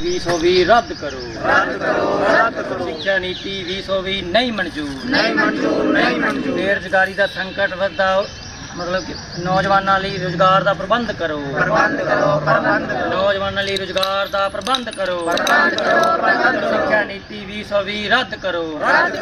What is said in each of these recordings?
2020 ਰੱਦ ਕਰੋ ਰੱਦ ਕਰੋ ਰੱਦ ਕਰੋ। ਸਿੱਖਿਆ ਨੀਤੀ 2020 ਨਹੀਂ ਮਨਜ਼ੂਰ। ਨਹੀਂ ਮਨਜ਼ੂਰ ਨਹੀਂ ਮਨਜ਼ੂਰ। ਬੇਰੁਜ਼ਗਾਰੀ ਦਾ ਸੰਕਟ ਵੱਧਦਾ ਮਤਲਬ ਕਿ ਨੌਜਵਾਨਾਂ ਲਈ ਰੋਜ਼ਗਾਰ ਦਾ ਪ੍ਰਬੰਧ ਕਰੋ। ਪ੍ਰਬੰਧ ਕਰੋ ਪ੍ਰਬੰਧ ਨੌਜਵਾਨਾਂ ਲਈ ਰੋਜ਼ਗਾਰ ਦਾ ਪ੍ਰਬੰਧ ਕਰੋ। ਪ੍ਰਬੰਧ ਕਰੋ ਪ੍ਰਬੰਧ ਸਿੱਖਿਆ ਨੀਤੀ 2020 ਰੱਦ ਕਰੋ। ਰੱਦ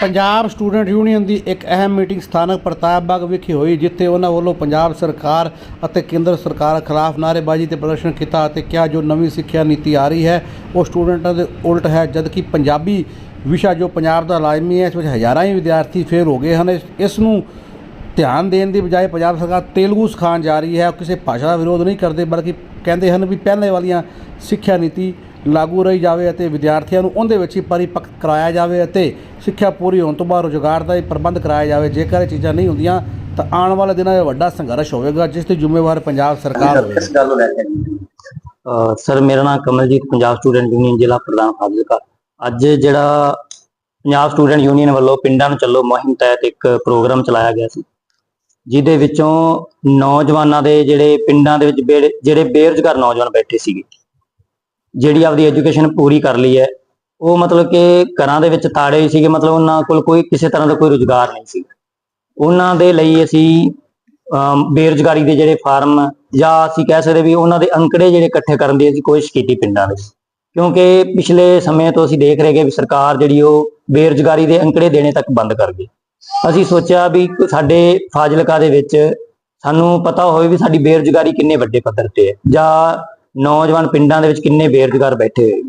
ਪੰਜਾਬ ਸਟੂਡੈਂਟ ਯੂਨੀਅਨ ਦੀ ਇੱਕ ਅਹਿਮ ਮੀਟਿੰਗ ਸਥਾਨਕ ਪ੍ਰਤਾਪ ਬਾਗ ਵਿਖੇ ਹੋਈ ਜਿੱਥੇ ਉਹਨਾਂ ਵੱਲੋਂ ਪੰਜਾਬ ਸਰਕਾਰ ਅਤੇ ਕੇਂਦਰ ਸਰਕਾਰ ਖਿਲਾਫ ਨਾਅਰੇਬਾਜ਼ੀ ਤੇ ਪ੍ਰਦਰਸ਼ਨ ਕੀਤਾ ਅਤੇ ਕਿਹਾ ਜੋ ਨਵੀਂ ਸਿੱਖਿਆ ਨੀਤੀ ਆ ਰਹੀ ਹੈ ਉਹ ਸਟੂਡੈਂਟਾਂ ਦੇ ਉਲਟ ਹੈ ਜਦਕਿ ਪੰਜਾਬੀ ਵਿਸ਼ਾ ਜੋ ਪੰਜਾਬ ਦਾ ਲਾਜ਼ਮੀ ਹੈ ਇਸ ਵਿੱਚ ਹਜ਼ਾਰਾਂ ਹੀ ਵਿਦਿਆਰਥੀ ਫੇਲ ਹੋ ਗਏ ਹਨ। ਇਸ ਨੂੰ ਧਿਆਨ ਦੇਣ ਦੀ ਬਜਾਏ ਪੰਜਾਬ ਸਰਕਾਰ ਤੇਲਗੂ ਸਿਖਾਉਣ ਜਾ ਰਹੀ ਹੈ। ਕਿਸੇ ਭਾਸ਼ਾ ਦਾ ਵਿਰੋਧ ਨਹੀਂ ਕਰਦੇ ਬਲਕਿ ਕਹਿੰਦੇ ਹਨ ਵੀ ਪਹਿਲੇ ਵਾਲੀਆਂ ਸਿੱਖਿਆ ਨੀਤੀ ਲਾਗੂ ਰਹੀ ਜਾਵੇ ਅਤੇ ਵਿਦਿਆਰਥੀਆਂ ਨੂੰ ਉਹਦੇ ਵਿੱਚ ਹੀ ਪਰਿਪੱਕ ਕਰਾਇਆ ਜਾਵੇ ਅਤੇ ਸਿੱਖਿਆ ਪੂਰੀ ਹੋਣ ਤੋਂ ਬਾਅਦ ਰੁਜ਼ਗਾਰ ਦਾ ਹੀ ਪ੍ਰਬੰਧ ਕਰਾਇਆ ਜਾਵੇ। ਜੇਕਰ ਇਹ ਚੀਜ਼ਾਂ ਨਹੀਂ ਹੁੰਦੀਆਂ ਤਾਂ ਆਉਣ ਵਾਲੇ ਦਿਨਾਂ 'ਚ ਵੱਡਾ ਸੰਘਰਸ਼ ਹੋਵੇਗਾ ਜਿਸ ਦੀ ਜ਼ਿੰਮੇਵਾਰ ਪੰਜਾਬ ਸਰਕਾਰ ਹੋਵੇਗੀ। ਸਰ ਮੇਰਾ ਨਾਮ ਕਮਲਜੀਤ ਪੰਜਾਬ ਸਟੂਡੈਂਟ ਯੂਨੀਅਨ ਜ਼ਿਲ੍ਹਾ ਪ੍ਰਧਾਨ ਫਾਜ਼ਿਲਕਾ। ਅੱਜ ਜਿਹੜਾ ਪੰਜਾਬ ਸਟੂਡੈਂਟ ਯੂਨੀਅਨ ਵੱਲੋਂ ਪਿੰਡਾਂ ਨੂੰ ਚੱਲੋ ਮੁਹਿੰਮ ਤਹਿਤ ਇੱਕ ਪ੍ਰੋਗਰਾਮ ਚਲਾਇਆ ਗਿਆ ਸੀ। ਜਿਹਦੇ ਵਿੱਚੋਂ ਨੌਜਵਾਨਾਂ ਦੇ ਜਿਹੜੇ ਪਿੰਡਾਂ ਦੇ ਵਿੱਚ ਬੇੜੇ- ਜਿਹੜੇ ਬੇਰੁਜ਼ਗਾਰ ਨੌਜਵਾਨ ਬੈਠੇ ਸੀਗੇ, ਜਿਹੜੀ ਆਪਦੀ ਐਜੂਕੇਸ਼ਨ ਪੂਰੀ ਕਰ ਲਈ ਹੈ, ਉਹ ਮਤਲਬ ਕਿ ਘਰਾਂ ਦੇ ਵਿੱਚ ਤਾੜੇ ਹੀ ਸੀਗੇ, ਮਤਲਬ ਉਹਨਾਂ ਕੋਲ ਕੋਈ ਕਿਸੇ ਤਰ੍ਹਾਂ ਦਾ ਕੋਈ ਰੁਜ਼ਗਾਰ ਨਹੀਂ ਸੀ। ਉਹਨਾਂ ਦੇ ਲਈ ਅਸੀਂ, ਅਮ, ਬੇਰੁਜ਼ਗਾਰੀ ਦੇ ਜਿਹੜੇ ਫਾਰਮ ਜਾਂ ਅਸੀਂ ਕਹਿ ਸਕਦੇ ਵੀ ਉਹਨਾਂ ਦੇ ਅੰਕੜੇ ਜਿਹੜੇ ਇਕੱਠੇ ਕਰਨ ਦੀ ਅਸੀਂ ਕੋਸ਼ਿਸ਼ ਕੀਤੀ ਪਿੰਡਾਂ ਵਿੱਚ। ਕਿਉਂਕਿ ਪਿਛਲੇ ਸਮੇਂ ਤੋਂ ਅਸੀਂ ਦੇਖ ਰਹੇ ਕਿ ਵੀ ਸਰਕਾਰ ਜਿਹੜੀ ਉਹ ਬੇਰੁਜ਼ਗਾਰੀ ਦੇ ਅੰਕੜੇ ਦੇਣੇ ਤੱਕ ਬੰਦ ਕਰ ਗਈ। ਅਸੀਂ ਸੋਚਿਆ ਵੀ ਸਾਡੇ ਫਾਜ਼ਿਲਕਾ ਦੇ ਵਿੱਚ ਸਾਨੂੰ ਪਤਾ ਹੋਵੇ ਵੀ ਸਾਡੀ ਬੇਰੁਜ਼ਗਾਰੀ ਕਿੰਨੇ ਵੱਡੇ ਪੱਧਰ ਤੇ ਹੈ, ਜਾਂ ਨੌਜਵਾਨ ਪਿੰਡਾਂ ਦੇ ਵਿੱਚ ਕਿੰਨੇ ਬੇਰੁਜ਼ਗਾਰ ਬੈਠੇ ਹੋਏ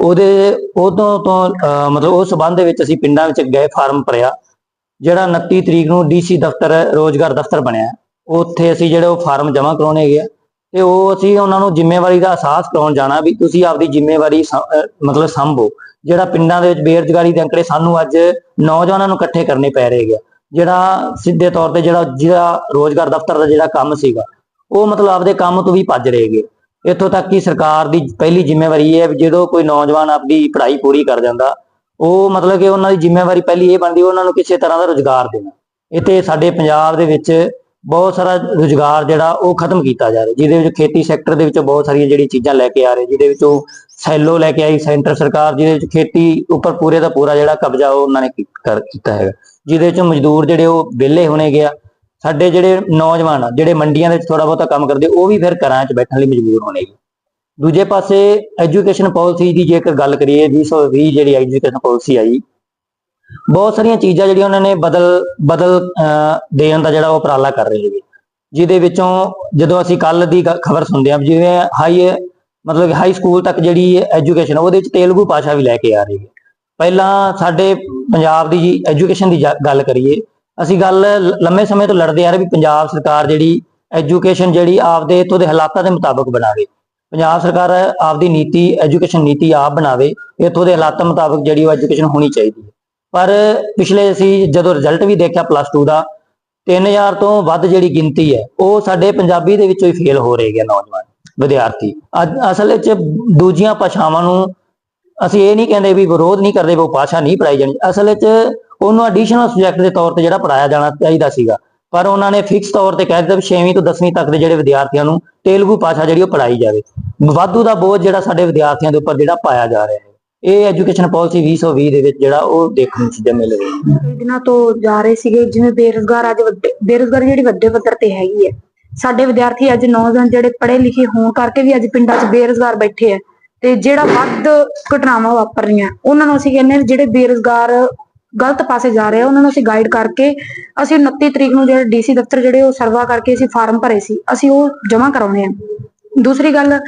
ਉਹਦੇ ਉਦੋਂ ਤੋਂ ਅਹ, ਮਤਲਬ ਉਹ ਸਬੰਧ ਦੇ ਵਿੱਚ ਅਸੀਂ ਪਿੰਡਾਂ ਵਿੱਚ ਗਏ, ਫਾਰਮ ਭਰਿਆ। ਜਿਹੜਾ 29 ਤਰੀਕ ਨੂੰ ਡੀਸੀ ਦਫ਼ਤਰ, ਰੋਜ਼ਗਾਰ ਦਫ਼ਤਰ ਬਣਿਆ, ਉੱਥੇ ਅਸੀਂ ਜਿਹੜੇ ਉਹ ਫਾਰਮ ਜਮ੍ਹਾਂ ਕਰਾਉਣੇ ਗਏ ਤੇ ਉਹ ਅਸੀਂ ਉਹਨਾਂ ਨੂੰ ਜ਼ਿੰਮੇਵਾਰੀ ਦਾ ਅਹਿਸਾਸ ਕਰਾਉਣ ਜਾਣਾ ਵੀ ਤੁਸੀਂ ਆਪਦੀ ਜ਼ਿੰਮੇਵਾਰੀ ਮਤਲਬ ਸੰਭੋ। ਜਿਹੜਾ ਪਿੰਡਾਂ ਦੇ ਵਿੱਚ ਬੇਰੁਜ਼ਗਾਰੀ ਦੇ ਅੰਕੜੇ ਸਾਨੂੰ ਅੱਜ ਨੌਜਵਾਨਾਂ ਨੂੰ ਇਕੱਠੇ ਕਰਨੇ ਪੈ ਰਹੇ ਹੈਗੇ ਜਿਹੜਾ ਸਿੱਧੇ ਤੌਰ ਤੇ ਜਿਹੜਾ ਜਿਹੜਾ ਰੋਜ਼ਗਾਰ ਦਫ਼ਤਰ ਦਾ ਜਿਹੜਾ ਕੰਮ ਸੀਗਾ, ਉਹ ਮਤਲਬ ਆਪਦੇ ਕੰਮ ਤੋਂ ਵੀ ਭੱਜ ਰਹੇ ਗਏ ਇੱਥੋਂ ਤੱਕ ਕਿ ਸਰਕਾਰ ਦੀ ਪਹਿਲੀ ਜ਼ਿੰਮੇਵਾਰੀ ਇਹ ਹੈ ਜਦੋਂ ਕੋਈ ਨੌਜਵਾਨ ਆਪਦੀ ਪੜ੍ਹਾਈ ਪੂਰੀ ਕਰ ਜਾਂਦਾ, ਉਹ ਮਤਲਬ ਕਿ ਉਹਨਾਂ ਦੀ ਜ਼ਿੰਮੇਵਾਰੀ ਪਹਿਲੀ ਇਹ ਬਣਦੀ ਉਹਨਾਂ ਨੂੰ ਕਿਸੇ ਤਰ੍ਹਾਂ ਦਾ ਰੁਜ਼ਗਾਰ ਦੇਣਾ। ਇੱਥੇ ਸਾਡੇ ਪੰਜਾਬ ਦੇ ਵਿੱਚ ਬਹੁਤ ਸਾਰਾ ਰੁਜ਼ਗਾਰ ਜਿਹੜਾ ਉਹ ਖਤਮ ਕੀਤਾ ਜਾ ਰਿਹਾ। ਜਿਹਦੇ ਵਿੱਚ ਖੇਤੀ ਸੈਕਟਰ ਦੇ ਵਿੱਚ ਬਹੁਤ ਸਾਰੀਆਂ ਜਿਹੜੀ ਚੀਜ਼ਾਂ ਲੈ ਕੇ ਆ ਰਹੇ। ਜਿਹਦੇ ਵਿੱਚ ਉਹ ਸੈਲੋ ਲੈ ਕੇ ਆਈ ਸੈਂਟਰ ਸਰਕਾਰ, ਜਿਹਦੇ ਵਿੱਚ ਖੇਤੀ ਉੱਪਰ ਪੂਰੇ ਦਾ ਪੂਰਾ ਜਿਹੜਾ ਕਬਜ਼ਾ ਉਹ ਉਹਨਾਂ ਨੇ ਕੀਤਾ ਹੈਗਾ। ਜਿਹਦੇ ਵਿੱਚ ਮਜ਼ਦੂਰ ਜਿਹੜੇ ਉਹ ਵਿਹਲੇ ਹੋਣੇ ਗਿਆ। ਸਾਡੇ ਜਿਹੜੇ ਨੌਜਵਾਨ ਆ, ਜਿਹੜੇ ਮੰਡੀਆਂ ਦੇ ਵਿੱਚ ਥੋੜਾ ਬਹੁਤਾ ਕੰਮ ਕਰਦੇ, ਉਹ ਵੀ ਫਿਰ ਘਰਾਂ 'ਚ ਬੈਠਣ ਲਈ ਮਜਬੂਰ ਹੋਣਗੇ ਦੂਜੇ ਪਾਸੇ ਐਜੂਕੇਸ਼ਨ ਪਾਲਿਸੀ ਦੀ ਜੇਕਰ ਗੱਲ ਕਰੀਏ 2020 ਜਿਹੜੀ ਐਜੂਕੇਸ਼ਨ ਪਾਲਿਸੀ ਆਈ ਬਹੁਤ ਸਾਰੀਆਂ ਚੀਜ਼ਾਂ ਜਿਹੜੀਆਂ ਉਹਨਾਂ ਨੇ ਬਦਲ ਬਦਲ ਅਹ, ਦੇਣ ਦਾ ਜਿਹੜਾ ਉਹ ਉਪਰਾਲਾ ਕਰ ਰਹੇ ਹੈਗੇ ਜਿਹਦੇ ਵਿੱਚੋਂ ਜਦੋਂ ਅਸੀਂ ਕੱਲ ਦੀ ਖਬਰ ਸੁਣਦੇ ਹਾਂ ਜਿਵੇਂ ਹਾਈ ਮਤਲਬ ਹਾਈ ਸਕੂਲ ਤੱਕ ਜਿਹੜੀ ਐਜੂਕੇਸ਼ਨ ਉਹਦੇ ਵਿੱਚ ਤੇਲਗੂ ਭਾਸ਼ਾ ਵੀ ਲੈ ਕੇ ਆ ਰਹੀ ਹੈ। ਪਹਿਲਾਂ ਸਾਡੇ ਪੰਜਾਬ ਦੀ ਐਜੂਕੇਸ਼ਨ ਦੀ ਜਾ- ਗੱਲ ਕਰੀਏ ਅਸੀਂ ਗੱਲ ਲੰਮੇ ਸਮੇਂ ਤੋਂ ਲੜਦੇ ਆ ਰਹੇ ਵੀ ਪੰਜਾਬ ਸਰਕਾਰ ਜਿਹੜੀ ਐਜੂਕੇਸ਼ਨ ਜਿਹੜੀ ਆਪਦੇ ਇੱਥੋਂ ਦੇ ਹਾਲਾਤਾਂ ਦੇ ਮੁਤਾਬਕ ਬਣਾਵੇ। ਪੰਜਾਬ ਸਰਕਾਰ ਆਪਦੀ ਨੀਤੀ ਐਜੂਕੇਸ਼ਨ ਨੀਤੀ ਆਪ ਬਣਾਵੇ ਇੱਥੋਂ ਦੇ ਹਾਲਾਤਾਂ ਮੁਤਾਬਕ ਜਿਹੜੀ ਉਹ ਐਜੂਕੇਸ਼ਨ ਹੋਣੀ ਚਾਹੀਦੀ ਹੈ। ਪਰ ਪਿਛਲੇ ਅਸੀਂ ਜਦੋਂ ਰਿਜ਼ਲਟ ਵੀ ਦੇਖਿਆ ਪਲੱਸ 2 ਦਾ 3000 ਤੋਂ ਵੱਧ ਜਿਹੜੀ ਗਿਣਤੀ ਹੈ, ਉਹ ਸਾਡੇ ਪੰਜਾਬੀ ਦੇ ਵਿੱਚੋਂ ਹੀ ਫੇਲ ਹੋ ਰਹੇ ਹੈ ਨੌਜਵਾਨ, ਵਿਦਿਆਰਥੀ। ਅਸਲ ਵਿੱਚ ਦੂਜੀਆਂ ਭਾਸ਼ਾਵਾਂ ਨੂੰ ਅਸੀਂ ਇਹ ਨਹੀਂ ਕਹਿੰਦੇ ਵੀ ਵਿਰੋਧ ਨਹੀਂ ਕਰਦੇ ਵੀ ਉਹ ਭਾਸ਼ਾ ਨਹੀਂ ਪੜਾਈ ਜਾਣੀ। ਅਸਲ ਵਿੱਚ ਉਹਨੂੰ ਐਡੀਸ਼ਨਲ ਸਬਜੈਕਟ ਦੇ ਤੌਰ ਤੇ ਜਿਹੜਾ ਪੜਾਇਆ ਜਾਣਾ ਚਾਹੀਦਾ ਸੀਗਾ, ਪਰ ਉਹਨਾਂ ਨੇ ਫਿਕਸ ਤੌਰ ਤੇ ਕਹਿ ਦਿੱਤਾ ਵੀ 6ਵੀਂ ਤੋਂ 10ਵੀਂ ਤੱਕ ਦੇ ਜਿਹੜੇ ਵਿਦਿਆਰਥੀਆਂ ਨੂੰ ਤੇਲਗੂ ਭਾਸ਼ਾ ਜਿਹੜੀ ਉਹ ਪੜਾਈ ਜਾਵੇ। ਵਾਧੂ ਦਾ ਬੋਝ ਜਿਹੜਾ ਸਾਡੇ ਵਿਦਿਆਰਥੀਆਂ ਦੇ ਉੱਪਰ ਜਿਹੜਾ ਪਾਇਆ ਜਾ ਰਿਹਾ ਹੈ। ਇਹ ਐਜੂਕੇਸ਼ਨ ਪਾਲਿਸੀ 2020 ਦੇ ਵਿੱਚ ਜਿਹੜਾ ਉਹ ਦੇਖਣ ਨੂੰ ਚੀਜ਼ਾਂ ਮਿਲ ਰਹੀਆਂ ਕਈ ਦਿਨਾਂ ਤੋਂ ਜਾ ਰਹੇ ਸੀਗੇ, ਜਿਵੇਂ ਬੇਰੁਜ਼ਗਾਰ ਅੱਜ ਵੱਡੇ- ਬੇਰੁਜ਼ਗਾਰੀ ਜਿਹੜੀ ਵੱਡੇ ਪੱਧਰ ਤੇ ਹੈਗੀ ਹੈ। ਸਾਡੇ ਵਿਦਿਆਰਥੀ ਅੱਜ ਨੌਜਵਾਨ ਜਿਹੜੇ ਪੜ੍ਹੇ ਲਿਖੇ ਹੋਣ ਕਰਕੇ ਵੀ ਅੱਜ ਪਿੰਡਾਂ 'ਚ ਬੇਰੁਜ਼ਗਾਰ ਬੈਠੇ ਆ ਤੇ ਜਿਹੜਾ ਵੱਧ ਘਟਨਾਵਾਂ ਵਾਪਰ ਰਹੀਆਂ ਉਹਨਾਂ ਨੂੰ ਅਸੀਂ ਕਹਿੰਦੇ ਹਾਂ ਵੀ ਜਿਹੜੇ ਬੇਰੁਜ਼ਗਾਰ ਗਲਤ ਪਾਸੇ ਜਾ ਰਹੇ ਆ, ਉਹਨਾਂ ਨੂੰ ਅਸੀਂ ਗਾਈਡ ਕਰਕੇ ਅਸੀਂ 29 ਤਰੀਕ ਨੂੰ ਜਿਹੜੇ ਡੀਸੀ ਦਫ਼ਤਰ ਜਿਹੜੇ ਉਹ ਸਰਵਾ ਕਰਕੇ ਅਸੀਂ ਫਾਰਮ ਭਰੇ ਸੀ, ਅਸੀਂ ਉਹ ਜਮ੍ਹਾਂ ਕਰਾਉਣੇ ਆ ਦੂਸਰੀ ਗੱਲ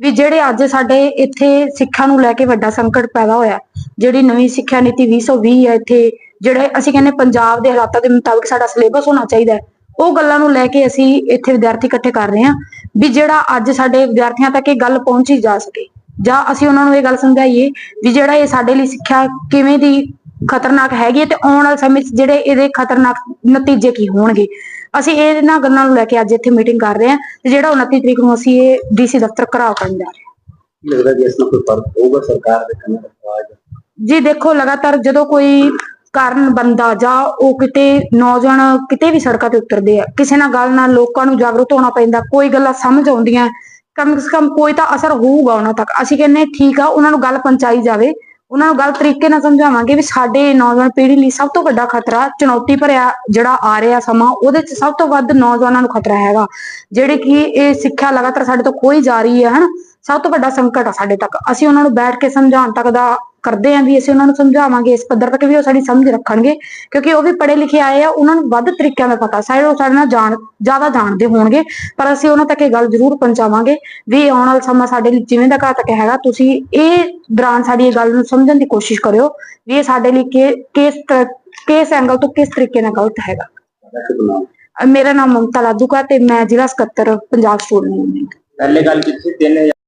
ਵੀ ਜਿਹੜੇ ਅੱਜ ਸਾਡੇ ਇੱਥੇ ਸਿੱਖਿਆ ਨੂੰ ਲੈ ਕੇ ਵੱਡਾ ਸੰਕਟ ਪੈਦਾ ਹੋਇਆ ਜਿਹੜੀ ਨਵੀਂ ਸਿੱਖਿਆ ਨੀਤੀ 2020 ਹੈ ਇੱਥੇ, ਜਿਹੜੇ ਅਸੀਂ ਕਹਿੰਦੇ ਪੰਜਾਬ ਦੇ ਹਾਲਾਤਾਂ ਦੇ ਮੁਤਾਬਿਕ ਸਾਡਾ ਸਿਲੇਬਸ ਹੋਣਾ ਚਾਹੀਦਾ ਹੈ, ਉਹ ਗੱਲਾਂ ਨੂੰ ਲੈ ਕੇ ਅਸੀਂ ਇੱਥੇ ਵਿਦਿਆਰਥੀ ਇਕੱਠੇ ਕਰ ਰਹੇ ਹਾਂ ਵੀ ਜਿਹੜਾ ਅੱਜ ਸਾਡੇ ਵਿਦਿਆਰਥੀਆਂ ਤੱਕ ਇਹ ਗੱਲ ਪਹੁੰਚੀ ਜਾ ਸਕੇ, ਜਾਂ ਅਸੀਂ ਉਹਨਾਂ ਨੂੰ ਇਹ ਗੱਲ ਸਮਝਾਈਏ ਵੀ ਜਿਹੜਾ ਇਹ ਸਾਡੇ ਲਈ ਸਿੱਖਿਆ ਕਿਵੇਂ ਦੀ ਖਤਰਨਾਕ ਹੈਗੀ ਤੇ ਆਉਣ ਵਾਲੇ ਸਮੇਂ 'ਚ ਜਿਹੜੇ ਇਹਦੇ ਖਤਰਨਾਕ ਨਤੀਜੇ ਕੀ ਹੋਣਗੇ? ਅਸੀਂ ਇਹਨਾਂ ਗੱਲਾਂ ਨੂੰ ਲੈ ਕੇ ਅੱਜ ਇੱਥੇ ਮੀਟਿੰਗ ਕਰ ਰਹੇ ਹਾਂ ਤੇ ਜਿਹੜਾ 29 ਤਰੀਕ ਨੂੰ ਅਸੀਂ ਇਹ ਡੀਸੀ ਦਫ਼ਤਰ ਘਰਾਓ ਕਰਨ ਜਾ ਰਹੇ ਹਾਂ। ਲੱਗਦਾ ਕਿ ਇਸ ਨਾਲ ਕੋਈ ਫ਼ਰਕ ਹੋਊਗਾ ਸਰਕਾਰ ਦੇ ਕੰਨਾਂ ਦਾ ਆਵਾਜ਼? ਜੀ ਦੇਖੋ ਲਗਾਤਾਰ ਜਦੋਂ ਕੋਈ ਕਾਰਨ ਬੰਦਾ ਜਾਂ ਉਹ ਕਿਤੇ ਨੌਜਵਾਨ ਕਿਤੇ ਵੀ ਸੜਕਾਂ ਤੇ ਉਤਰਦੇ ਆ ਕਿਸੇ ਨਾਲ ਗੱਲ ਨਾਲ ਲੋਕਾਂ ਨੂੰ ਜਾਗਰੂਕ ਹੋਣਾ ਪੈਂਦਾ ਕੋਈ ਗੱਲਾਂ ਸਮਝ ਆਉਂਦੀਆਂ ਕਮ ਸੇ ਕਮ ਕੋਈ ਤਾਂ ਅਸਰ ਹੋਊਗਾ ਉਹਨਾਂ ਤੱਕ। ਅਸੀਂ ਕਹਿੰਨੇ ਠੀਕ ਆ ਉਹਨਾਂ ਨੂੰ ਗੱਲ ਪਹੁੰਚਾਈ ਜਾਵੇ। ਉਹਨਾਂ ਨੂੰ ਗ਼ਲਤ ਤਰੀਕੇ ਨਾਲ ਸਮਝਾਵਾਂਗੇ ਵੀ ਸਾਡੇ ਨੌਜਵਾਨ ਪੀੜ੍ਹੀ ਲਈ ਸਭ ਤੋਂ ਵੱਡਾ ਖਤਰਾ ਚੁਣੌਤੀ ਭਰਿਆ ਜਿਹੜਾ ਆ ਰਿਹਾ ਸਮਾਂ, ਉਹਦੇ 'ਚ ਸਭ ਤੋਂ ਵੱਧ ਨੌਜਵਾਨਾਂ ਨੂੰ ਖਤਰਾ ਹੈਗਾ। ਜਿਹੜੇ ਕਿ ਇਹ ਸਿੱਖਿਆ ਲਗਾਤਾਰ ਸਾਡੇ ਤੋਂ ਖੋਈ ਜਾ ਰਹੀ ਹੈ, ਹਨ? ਸਭ ਤੋਂ ਵੱਡਾ ਸੰਕਟ ਆ ਸਾਡੇ ਤੱਕ। ਅਸੀਂ ਉਹਨਾਂ ਨੂੰ ਬੈਠ ਕੇ ਸਮਝਾਉਣ ਤੱਕ ਦਾ ਕਰਦੇ ਆਂ ਵੀ ਅਸੀਂ ਉਹਨਾਂ ਨੂੰ ਸਮਝਾਵਾਂਗੇ, ਇਸ ਪੱਧਰ ਤੱਕ ਵੀ ਉਹ ਸਾਡੀ ਸਮਝ ਰੱਖਣਗੇ, ਕਿਉਂਕਿ ਉਹ ਵੀ ਪੜ੍ਹੇ ਲਿਖੇ ਆਏ ਆ, ਉਹਨਾਂ ਨੂੰ ਵੱਧ ਤਰੀਕਿਆਂ ਦਾ ਪਤਾ, ਸਾਰੇ ਉਹ ਸਾਡੇ ਨਾਲ ਜਾਣ, ਜ਼ਿਆਦਾ ਜਾਣਦੇ ਹੋਣਗੇ, ਪਰ ਅਸੀਂ ਉਹਨਾਂ ਤੱਕ ਇਹ ਗੱਲ ਜ਼ਰੂਰ ਪਹੁੰਚਾਵਾਂਗੇ ਵੀ ਆਉਣ ਵਾਲਾ ਸਮਾਂ ਸਾਡੇ ਲਈ ਜਿਵੇਂ ਦਾ ਘਾਤਕ ਹੈਗਾ, ਤੁਸੀਂ ਇਹ ਦੌਰਾਨ ਸਾਡੀ ਇਹ ਗੱਲ ਨੂੰ ਸਮਝਣ ਦੀ ਕੋਸ਼ਿਸ਼ ਕਰਿਓ ਵੀ ਇਹ ਸਾਡੇ ਲਈ ਕਿ, ਕਿਸ ਕਿਸ ਐਂਗਲ ਤੋਂ ਕਿਸ ਤਰੀਕੇ ਨਾਲ ਗਲਤ ਹੈਗਾ। ਮੇਰਾ ਨਾਮ ਮਮਤਾ ਲਾਦੂਕਾ ਤੇ ਮੈਂ ਜ਼ਿਲ੍ਹਾ ਸਕੱਤਰ, ਪੰਜਾਬ ਸਟੂਡੈਂਟ ਯੂਨੀਅਨ ਪਹਿਲੇ ਗੱਲ ਕੀਤੀ, ਤਿੰਨ